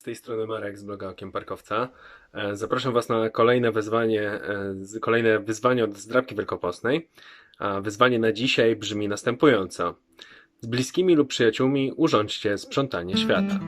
Z tej strony Marek z bloga Okiem Parkowca. E, Zapraszam Was na kolejne wyzwanie, e, kolejne wyzwanie od zdrabki wielkopostnej. Wyzwanie na dzisiaj brzmi następująco. Z bliskimi lub przyjaciółmi urządźcie sprzątanie świata.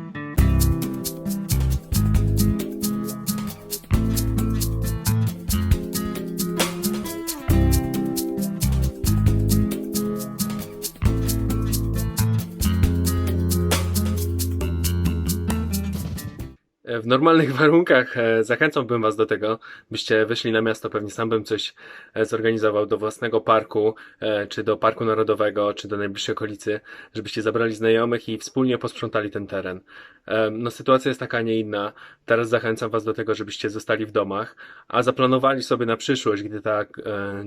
W normalnych warunkach e, zachęcałbym Was do tego, byście wyszli na miasto. Pewnie sam bym coś e, zorganizował do własnego parku, e, czy do parku narodowego, czy do najbliższej okolicy, żebyście zabrali znajomych i wspólnie posprzątali ten teren. E, No, sytuacja jest taka, nie inna. Teraz zachęcam Was do tego, żebyście zostali w domach, a zaplanowali sobie na przyszłość, gdy e,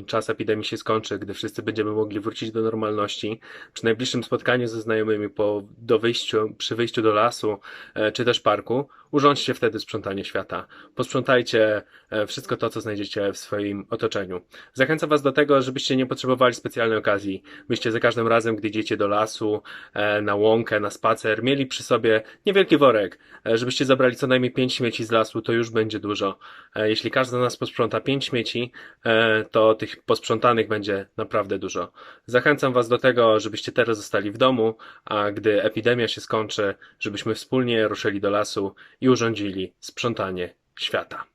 czas epidemii się skończy, gdy wszyscy będziemy mogli wrócić do normalności, przy najbliższym spotkaniu ze znajomymi po, do wyjściu, przy wyjściu do lasu, e, czy też parku, urządźcie wtedy sprzątanie świata. Posprzątajcie e, wszystko to, co znajdziecie w swoim otoczeniu. Zachęcam Was do tego, żebyście nie potrzebowali specjalnej okazji, byście za każdym razem, gdy idziecie do lasu, e, na łąkę, na spacer, mieli przy sobie niewielki worek, e, żebyście zabrali co najmniej pięć śmieci z lasu, to już będzie dużo. Jeśli każdy z nas posprząta pięć śmieci, to tych posprzątanych będzie naprawdę dużo. Zachęcam Was do tego, żebyście teraz zostali w domu, a gdy epidemia się skończy, żebyśmy wspólnie ruszyli do lasu i urządzili sprzątanie świata.